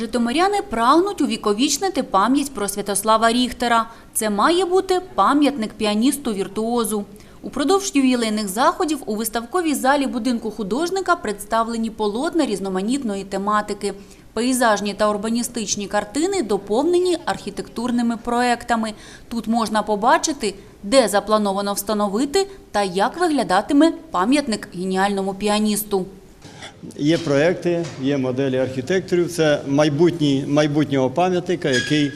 Житомиряни прагнуть увіковічнити пам'ять про Святослава Ріхтера. Це має бути пам'ятник піаністу-віртуозу. Упродовж ювілейних заходів у виставковій залі будинку художника представлені полотна різноманітної тематики. Пейзажні та урбаністичні картини доповнені архітектурними проектами. Тут можна побачити, де заплановано встановити та як виглядатиме пам'ятник геніальному піаністу. Є проекти, є моделі архітекторів. Це майбутній, майбутнього пам'ятника, який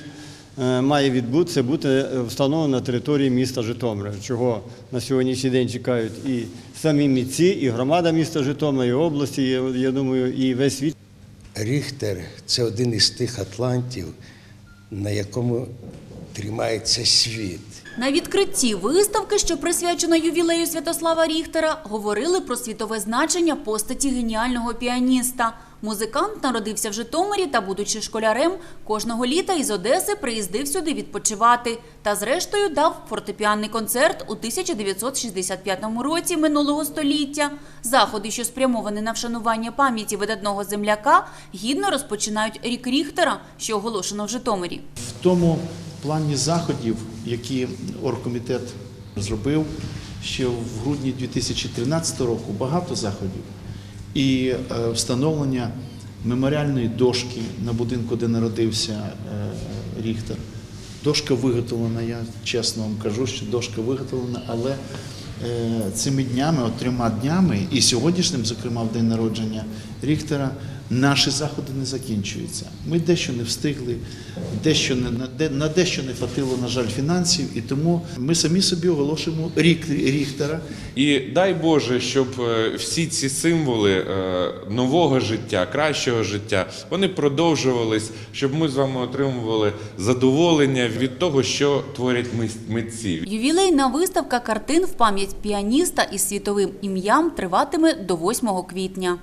е, має відбутися, бути встановлено на території міста Житомира, чого на сьогоднішній день чекають і самі митці, і громада міста Житомира, і області, я, я думаю, і весь світ. Ріхтер це один із тих атлантів, на якому тримається світ. На відкритті виставки, що присвячена ювілею Святослава Ріхтера, говорили про світове значення постаті геніального піаніста. Музикант народився в Житомирі та, будучи школярем, кожного літа із Одеси приїздив сюди відпочивати. Та, зрештою, дав фортепіанний концерт у 1965 році минулого століття. Заходи, що спрямовані на вшанування пам'яті видатного земляка, гідно розпочинають рік Ріхтера, що оголошено в Житомирі. В тому плані заходів, які оргкомітет зробив ще в грудні 2013 року, багато заходів. І е, встановлення меморіальної дошки на будинку, де народився е, Ріхтер. Дошка виготовлена, я чесно вам кажу, що дошка виготовлена, але е, цими днями, от трьома днями, і сьогоднішнім, зокрема, в день народження Ріхтера, наші заходи не закінчуються. Ми дещо не встигли, дещо не, на, де, на дещо не хватило, на жаль, фінансів, і тому ми самі собі оголошуємо рік Ріхтера. І дай Боже, щоб е, всі ці символи е, нового життя, кращого життя, вони продовжувались, щоб ми з вами отримували задоволення від того, що творять митці. Ювілейна виставка картин в пам'ять піаніста із світовим ім'ям триватиме до 8 квітня.